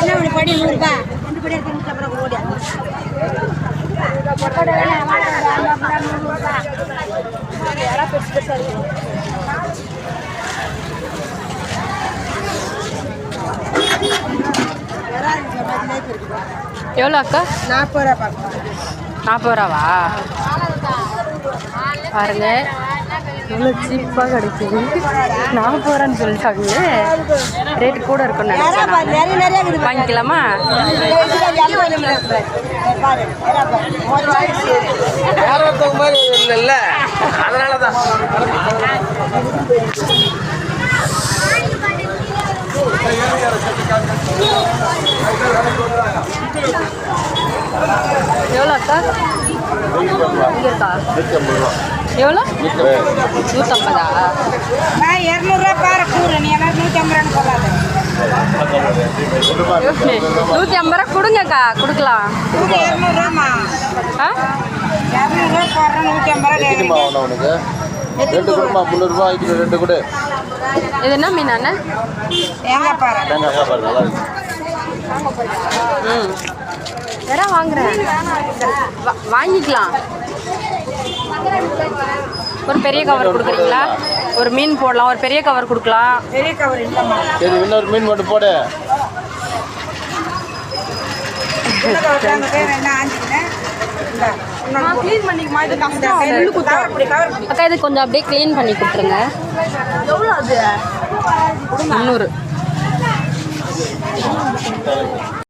என்ன படி நூறுபா ரெண்டு படி எடுத்து நூற்றி அப்புறம் ஓடி எவ்வளோ அக்கா? நாற்பது ரூபா நாற்பது ரூபாவா? பாருங்க. எவ்வளோ சீப்பாக கிடைக்குது. நாற்பது ரூபான்னு சொல்லிட்டாங்களே. ரேட் கூட இருக்கும்னு நினைச்சேன் நான். நிறைய நிறைய இருக்குது வாங்கிக்கலாமா? அதனால தான் எவ்வளோ அக்கா இங்கே இருக்கா எவ்வளோ நூற்றம்பதா இரநூறுவா பாரு கூறு நீ எல்லாம் நூற்றி ஐம்பது நூற்றி ஐம்பது ரூபா கொடுங்கக்கா கொடுக்கலாம் இரநூறுவாம்மா ஆ இரநூறுவா போடுறோம் நூற்றி ஐம்பது ரூபா ரெண்டு கொடுமா முந்நூறுரூவா ஆகிட்டு ரெண்டு கொடு. இது என்ன மீன் அண்ணன் தேங்காய் பாரு தேங்காய் நல்லா இருக்கு. ம். வேற வாங்குறேன் வா- வாங்கிக்கலாம். ஒரு பெரிய கவர் கொடுக்குறீங்களா? ஒரு மீன் போடலாம். ஒரு பெரிய கவர் கொடுக்கலாம். பெரிய கவர் இல்லைம்மா. சரி இன்னொரு மீன் மட்டும் போடு. க்ளீன் பண்ணிக்குமா? இது அக்கா இது கொஞ்சம் அப்படியே க்ளீன் பண்ணி கொடுத்துருங்க. எவ்வளோ அது? முந்நூறு.